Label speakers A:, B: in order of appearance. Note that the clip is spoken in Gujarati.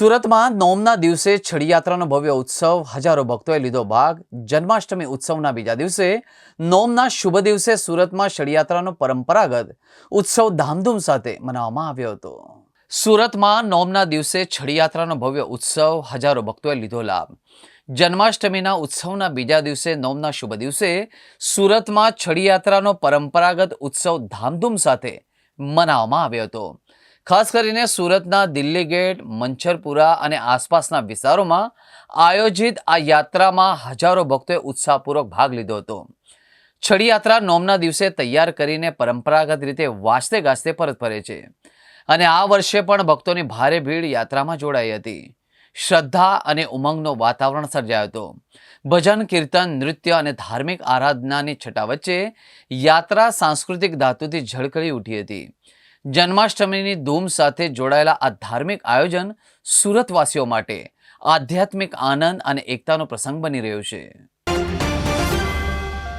A: સુરતમાં નોમના દિવસે છડીયાત્રાનો ભવ્ય ઉત્સવ હજારો ભક્તોએ લીધો ભાગ. જન્માષ્ટમી ઉત્સવના બીજા દિવસે નોમના શુભ દિવસે સુરતમાં છડીયાત્રાનો પરંપરાગત ઉત્સવ ધામધૂમ સાથે મનાવવામાં આવ્યો હતો. સુરતમાં નોમના દિવસે છડીયાત્રાનો ભવ્ય ઉત્સવ હજારો ભક્તોએ લીધો લાભ. જન્માષ્ટમીના ઉત્સવના બીજા દિવસે નોમના શુભ દિવસે સુરતમાં છડીયાત્રાનો પરંપરાગત ઉત્સવ ધામધૂમ સાથે મનાવવામાં આવ્યો હતો. ખાસ કરીને સુરતના દિલ્હી ગેટ, મંછરપુરા અને આસપાસના વિસ્તારોમાં આયોજિત આ યાત્રામાં હજારો ભક્તોએ ઉત્સાહપૂર્વક ભાગ લીધો હતો. છડીયાત્રા નોમના દિવસે તૈયાર કરીને પરંપરાગત રીતે વાજતે ગાજતે પરત ફરે છે. અને આ વર્ષે પણ ભક્તોની ભારે ભીડ યાત્રામાં જોડાઈ હતી. શ્રદ્ધા અને ઉમંગનો વાતાવરણ સર્જાયો હતો. ભજન, કીર્તન, નૃત્ય અને ધાર્મિક આરાધનાની છટા વચ્ચે યાત્રા સાંસ્કૃતિક ધાતુથી ઝળકળી ઉઠી હતી. જન્માષ્ટમીની ધૂમ સાથે જોડાયેલા આ ધાર્મિક આયોજન સુરતવાસીઓ માટે આધ્યાત્મિક આનંદ અને એકતાનો પ્રસંગ બની રહ્યો છે.